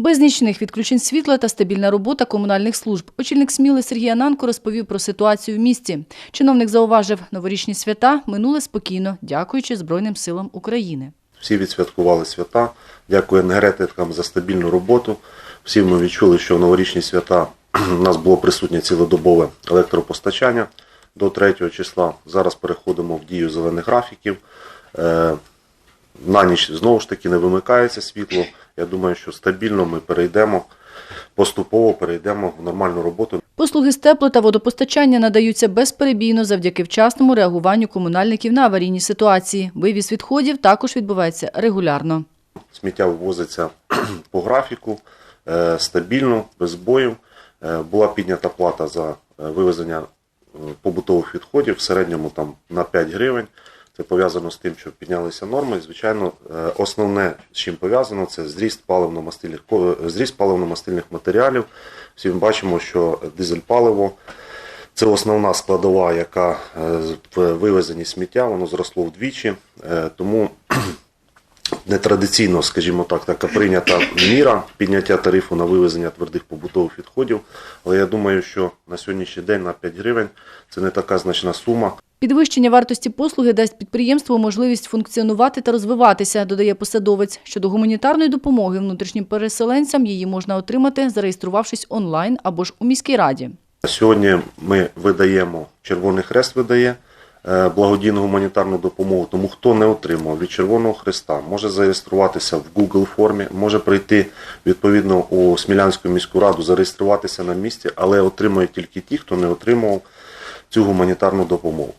Без нічних відключень світла та стабільна робота комунальних служб. Очільник Сміли Сергій Ананко розповів про ситуацію в місті. Чиновник зауважив, новорічні свята минули спокійно, дякуючи Збройним силам України. Всі відсвяткували свята. Дякую енергетикам за стабільну роботу. Всі ми відчули, що в новорічні свята у нас було присутнє цілодобове електропостачання до 3 числа. Зараз переходимо в дію зелених графіків. На ніч знову ж таки не вимикається світло. Я думаю, що стабільно ми перейдемо, поступово перейдемо в нормальну роботу. Послуги з тепло та водопостачання надаються безперебійно завдяки вчасному реагуванню комунальників на аварійні ситуації. Вивіз відходів також відбувається регулярно. Сміття вивозиться по графіку, е, стабільно, без боїв. Е, Була піднята плата за е, вивезення побутових відходів в середньому там на 5 гривень. Це пов'язано з тим, що піднялися норми. І, Звичайно, е, основне, з чим пов'язано, це зріст паливно-мастильних е, зріст паливно-мастильних матеріалів. Всі ми бачимо, що дизель-паливо це основна складова, яка е, в вивезенні сміття, воно зросло вдвічі. Тому нетрадиційно, скажімо так, така прийнята міра підняття тарифу на вивезення твердих побутових відходів. Але я думаю, що на сьогоднішній день на 5 гривень це не така значна сума. Підвищення вартості послуги дасть підприємству можливість функціонувати та розвиватися, додає посадовець. Щодо гуманітарної допомоги внутрішнім переселенцям її можна отримати, зареєструвавшись онлайн або ж у міській раді. Сьогодні ми видаємо, Червоний Хрест видає е, благодійну гуманітарну допомогу. Тому хто не отримав від Червоного Хреста, може зареєструватися в Google формі, може прийти відповідно у Смілянську міську раду, зареєструватися на місці, але отримує тільки ті, хто не отримував цю гуманітарну допомогу.